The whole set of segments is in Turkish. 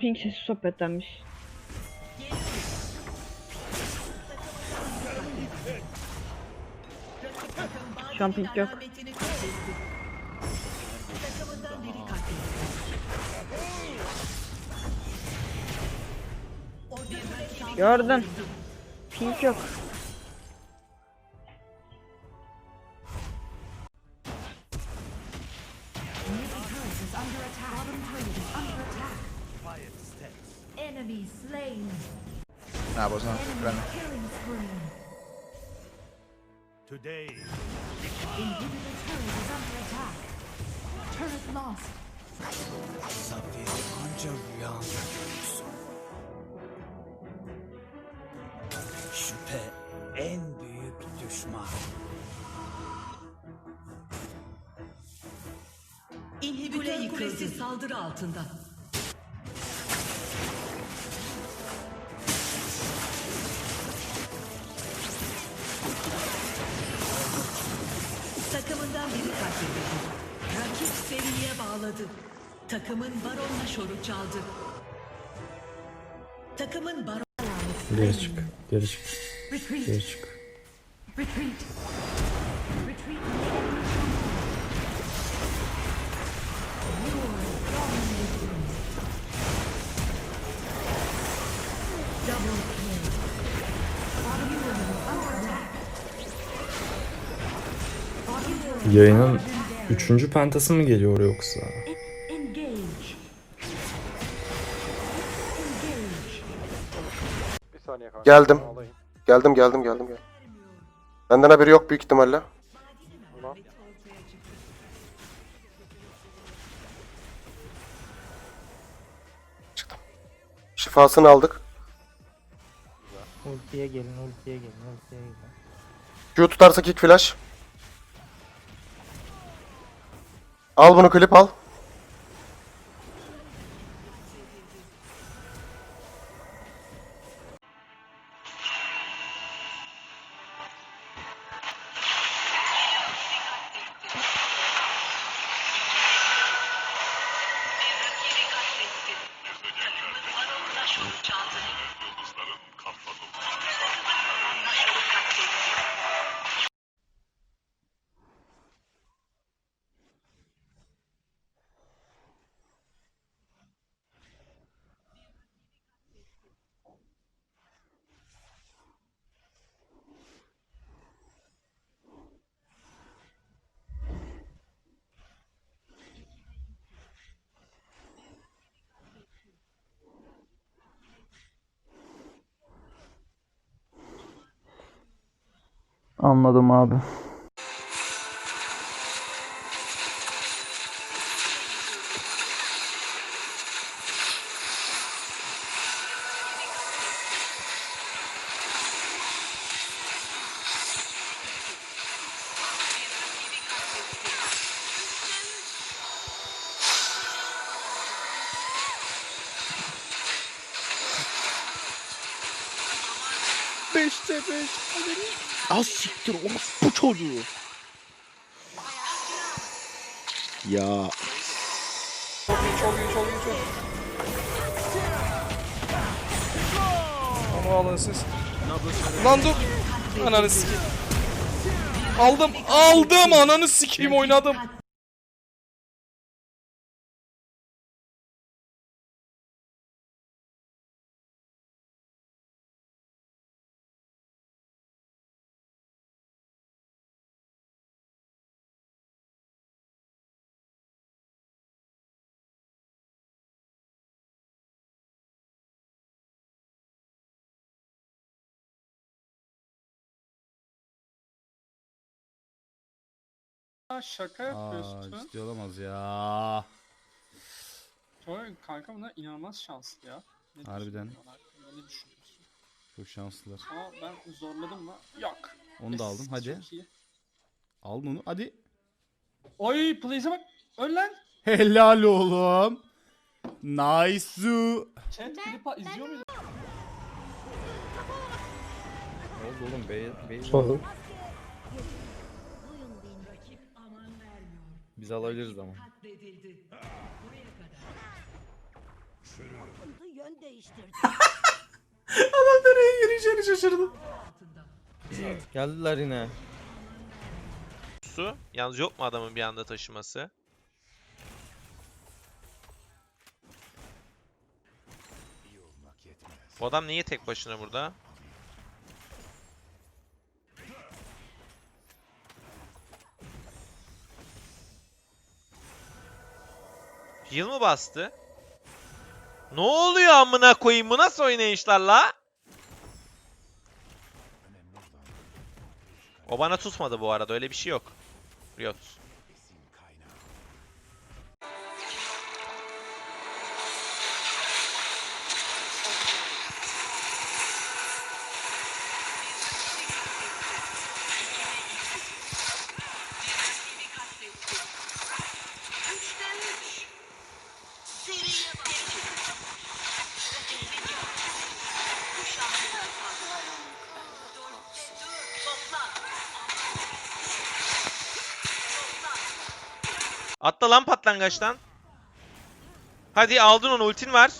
Pink sesi sohbetlenmiş. Şu an pink yok. Gördün. Pink yok. Enemy slain. Ben. Killing spree. Today, Inhibitor turret is under attack. Turret lost. Zaferi anca rüyanda görürsün. Şüphe en büyük düşman. İnhibitör kulesi saldırı altında. Biri katledildi. Rakip seriye bağladı. Takımın baronla şoru çaldı. Takımın baron... Geri çık. Geri çık. Geri çık. Retreat. Retreat Yayının üçüncü pentası mı geliyor yoksa? Geldim. Geldim geldim geldim geldim. Benden haberi yok büyük ihtimalle. Çıktım. Şifasını aldık. Ultiye gelin, ultiye gelin, ultiye gelin. Q tutarsa kick flash. Al bunu klip al. Anladım abi. Beşte beş. Az siktir bu çocuğu. Ya. Onu alın siz. Lan dur. Ananı sikeyim. Aldım. Aldım ananı sikeyim oynadım. Şaka Aa, yapıyorsun. ciddi olamaz ya. Oy, kanka bunlar inanılmaz şanslı ya. Ne Harbiden. Ne düşünüyorsun? Çok şanslılar. Ama ben zorladım mı? Yok. Onu da aldım. Hadi. Çok iyi. Al bunu. Hadi. Oy Blaze'e bak. Öl lan. Helal oğlum. Nice. Chat Klipa izliyor muydu? Ne oldu oğlum? Bey, bey Biz alabiliriz ama. Katledildi. Buraya kadar. Yön değiştirdi. Adam nereye gireceğini şaşırdı. Geldiler yine. Su. Yalnız yok mu adamın bir anda taşıması? Bu adam niye tek başına burada? Heal mı bastı? Ne oluyor amına koyayım bu nasıl oynayışlar la? O bana tutmadı bu arada öyle bir şey yok. Riot. Atla lan patlangaçtan. Hadi aldın onu ultin var.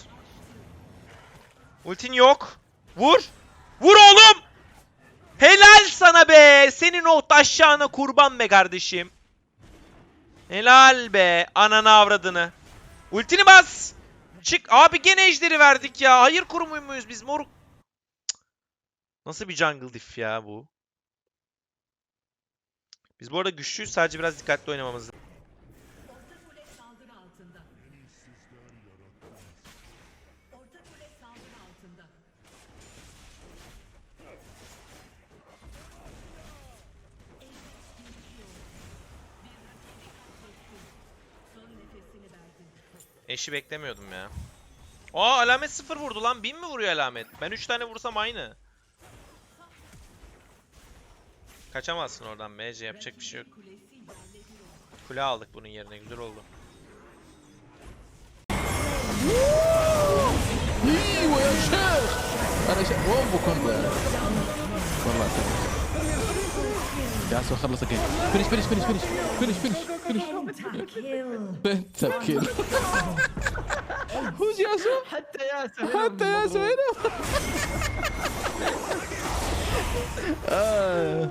Ultin yok. Vur. Vur oğlum. Helal sana be. Senin o taşağına kurban be kardeşim. Helal be. Ananı avradını. Ultini bas. Çık. Abi gene ejderi verdik ya. Hayır kurumu muyuz biz moruk? Nasıl bir jungle diff ya bu? Biz bu arada güçlüyüz. Sadece biraz dikkatli oynamamız lazım. Eşi beklemiyordum ya. Aa alamet 0 vurdu lan. 1000 mi vuruyor alamet? Ben 3 tane vursam aynı. Kaçamazsın oradan MC yapacak bir şey yok. Kule aldık bunun yerine güzel oldu. ياسو خلص الجيم. فينش فينش فينش فينش فينش فينش فينش بنت كيل Who's ياسو؟ Hatta ya حتى ياسو هنا. آه.